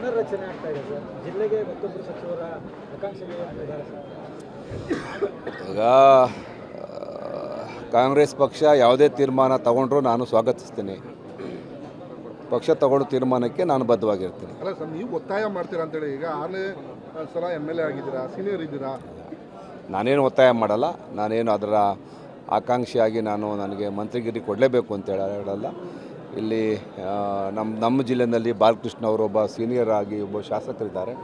ಪುನರ್ರಚನೆ ಆಗ್ತಾ ಇದೆ ಸರ್. ಜಿಲ್ಲೆಗೆ ಮತ್ತೊಬ್ಬರು ಸಚಿವರ ಆಕಾಂಕ್ಷೆಗೆ ಈಗ ಕಾಂಗ್ರೆಸ್ ಪಕ್ಷ ಯಾವುದೇ ತೀರ್ಮಾನ ತಗೊಂಡ್ರೂ ನಾನು ಸ್ವಾಗತಿಸ್ತೀನಿ. ಪಕ್ಷ ತಗೊಂಡ ತೀರ್ಮಾನಕ್ಕೆ ನಾನು ಬದ್ಧವಾಗಿರ್ತೀನಿ. ಅಲ್ಲ ಸರ್ ನೀವು ಒತ್ತಾಯ ಮಾಡ್ತೀರಾ ಅಂತೇಳಿ ಈಗ ಆರನೇ ಸಲ ಎಂ ಎಲ್ ಎ ಆಗಿದ್ದೀರಾ ಸೀನಿಯರ್ ಇದ್ದೀರಾ? ನಾನೇನು ಒತ್ತಾಯ ಮಾಡಲ್ಲ. ನಾನೇನು ಅದರ ಆಕಾಂಕ್ಷಿಯಾಗಿ ನಾನು ನನಗೆ ಮಂತ್ರಿಗಿರಿ ಕೊಡಲೇಬೇಕು ಅಂತ ಹೇಳ- ಹೇಳಲ್ಲ. ಇಲ್ಲಿ ನಮ್ಮ ನಮ್ಮ ಜಿಲ್ಲೆಯಲ್ಲಿ ಬಾಲಕೃಷ್ಣ ಅವರು ಒಬ್ಬ ಸೀನಿಯರ್ ಆಗಿ ಒಬ್ಬ ಶಾಸಕರಿದ್ದಾರೆ.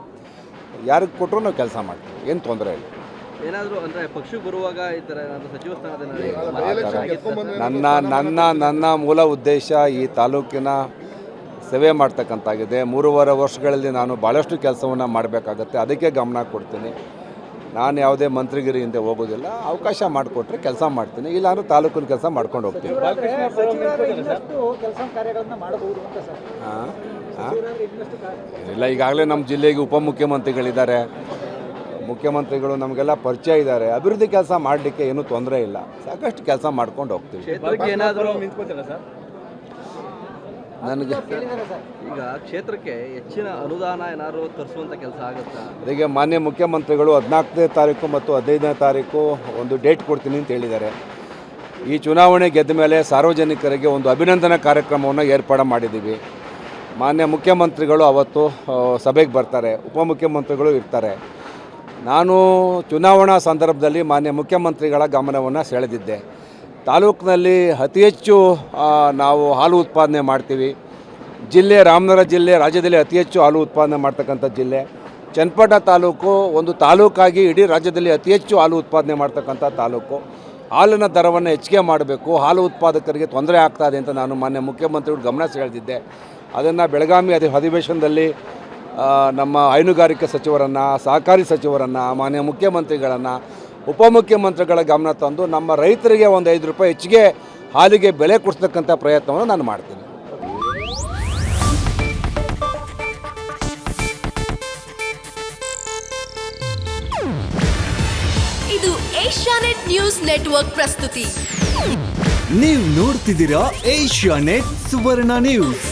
ಯಾರಿಗೆ ಕೊಟ್ಟರು ನಾವು ಕೆಲಸ ಮಾಡ್ತೀವಿ. ಏನು ತೊಂದರೆ ಇಲ್ಲ. ಏನಾದರೂ ಅಂದರೆ ಪಕ್ಷಕ್ಕೆ ಬರುವಾಗ ಈ ಥರ ಏನಾದರೂ ಸಚಿವ ಸ್ಥಾನದ ಬೈ ನನ್ನ ನನ್ನ ನನ್ನ ಮೂಲ ಉದ್ದೇಶ ಈ ತಾಲೂಕಿನ ಸೇವೆ ಮಾಡ್ತಕ್ಕಂತಾಗಿದೆ. ಮೂರುವರೆ ವರ್ಷಗಳಲ್ಲಿ ನಾನು ಭಾಳಷ್ಟು ಕೆಲಸವನ್ನು ಮಾಡಬೇಕಾಗತ್ತೆ. ಅದಕ್ಕೆ ಗಮನ ಕೊಡ್ತೀನಿ. ನಾನು ಯಾವುದೇ ಮಂತ್ರಿಗಿರಿ ಹಿಂದೆ ಹೋಗೋದಿಲ್ಲ. ಅವಕಾಶ ಮಾಡಿಕೊಟ್ರೆ ಕೆಲಸ ಮಾಡ್ತೀನಿ. ಇಲ್ಲಾಂದ್ರೆ ತಾಲೂಕಿನ ಕೆಲಸ ಮಾಡ್ಕೊಂಡು ಹೋಗ್ತೀನಿ. ಸಚಿವರಾದ್ರೆ ಇನ್ನಷ್ಟು ಕೆಲಸ ಕಾರ್ಯಗಳನ್ನ ಮಾಡಬಹುದು ಅಂತ ಸರ್. ಹಾಂ ಹಾಂ ಇಲ್ಲ ಈಗಾಗಲೇ ನಮ್ಮ ಜಿಲ್ಲೆಗೆ ಉಪಮುಖ್ಯಮಂತ್ರಿಗಳಿದ್ದಾರೆ. ಮುಖ್ಯಮಂತ್ರಿಗಳು ನಮಗೆಲ್ಲ ಪರಿಚಯ ಇದ್ದಾರೆ. ಅಭಿವೃದ್ಧಿ ಕೆಲಸ ಮಾಡಲಿಕ್ಕೆ ಏನೂ ತೊಂದರೆ ಇಲ್ಲ. ಸಾಕಷ್ಟು ಕೆಲಸ ಮಾಡ್ಕೊಂಡು ಹೋಗ್ತೀವಿ. ನನಗೆ ಈಗ ಕ್ಷೇತ್ರಕ್ಕೆ ಹೆಚ್ಚಿನ ಅನುದಾನ ಏನಾದರೂ ತರಿಸುವಂಥ ಕೆಲಸ ಆಗುತ್ತಾ? ಅದಕ್ಕೆ ಮಾನ್ಯ ಮುಖ್ಯಮಂತ್ರಿಗಳು ಹದಿನಾಲ್ಕನೇ ತಾರೀಕು ಮತ್ತು ಹದಿನೈದನೇ ತಾರೀಕು ಒಂದು ಡೇಟ್ ಕೊಡ್ತೀನಿ ಅಂತ ಹೇಳಿದ್ದಾರೆ. ಈ ಚುನಾವಣೆ ಗೆದ್ದ ಮೇಲೆ ಸಾರ್ವಜನಿಕರಿಗೆ ಒಂದು ಅಭಿನಂದನಾ ಕಾರ್ಯಕ್ರಮವನ್ನು ಏರ್ಪಾಡು ಮಾಡಿದ್ದೀವಿ. ಮಾನ್ಯ ಮುಖ್ಯಮಂತ್ರಿಗಳು ಅವತ್ತು ಸಭೆಗೆ ಬರ್ತಾರೆ ಉಪಮುಖ್ಯಮಂತ್ರಿಗಳು ಇರ್ತಾರೆ. ನಾನು ಚುನಾವಣಾ ಸಂದರ್ಭದಲ್ಲಿ ಮಾನ್ಯ ಮುಖ್ಯಮಂತ್ರಿಗಳ ಗಮನವನ್ನು ಸೆಳೆದಿದ್ದೆ. ತಾಲೂಕಿನಲ್ಲಿ ಅತಿ ಹೆಚ್ಚು ನಾವು ಹಾಲು ಉತ್ಪಾದನೆ ಮಾಡ್ತೀವಿ. ಜಿಲ್ಲೆ, ರಾಮನಗರ ಜಿಲ್ಲೆ, ರಾಜ್ಯದಲ್ಲಿ ಅತಿ ಹೆಚ್ಚು ಹಾಲು ಉತ್ಪಾದನೆ ಮಾಡ್ತಕ್ಕಂಥ ಜಿಲ್ಲೆ. ಚನ್ನಪಟ್ಟಣ ತಾಲೂಕು ಒಂದು ತಾಲೂಕಾಗಿ ಇಡೀ ರಾಜ್ಯದಲ್ಲಿ ಅತಿ ಹೆಚ್ಚು ಹಾಲು ಉತ್ಪಾದನೆ ಮಾಡ್ತಕ್ಕಂಥ ತಾಲೂಕು. ಹಾಲಿನ ದರವನ್ನು ಹೆಚ್ಚಿಗೆ ಮಾಡಬೇಕು. ಹಾಲು ಉತ್ಪಾದಕರಿಗೆ ತೊಂದರೆ ಆಗ್ತಾ ಇದೆ ಅಂತ ನಾನು ಮಾನ್ಯ ಮುಖ್ಯಮಂತ್ರಿಗಳು ಗಮನ ಸೆಳೆದಿದ್ದೆ. ಅದನ್ನು ಬೆಳಗಾವಿ ಅಧಿ ಅಧಿವೇಶನದಲ್ಲಿ ನಮ್ಮ ಹೈನುಗಾರಿಕೆ ಸಚಿವರನ್ನು, ಸಹಕಾರಿ ಸಚಿವರನ್ನು, ಮಾನ್ಯ ಮುಖ್ಯಮಂತ್ರಿಗಳನ್ನು ಉಪಮುಖ್ಯಮಂತ್ರಿಗಳ ಗಮನ ತಂದು ನಮ್ಮ ರೈತರಿಗೆ ಒಂದು ಐದು ರೂಪಾಯಿ ಹೆಚ್ಚಿಗೆ ಹಾಲಿಗೆ ಬೆಲೆ ಕೊಡಿಸ್ತಕ್ಕಂಥ ಪ್ರಯತ್ನವನ್ನು ನಾನು ಮಾಡ್ತೀನಿ. ಇದು ಏಷ್ಯಾನೆಟ್ ನ್ಯೂಸ್ ನೆಟ್ವರ್ಕ್ ಪ್ರಸ್ತುತಿ. ನೀವು ನೋಡ್ತಿದ್ದೀರಾ ಏಷ್ಯಾ ನೆಟ್ ಸುವರ್ಣ ನ್ಯೂಸ್.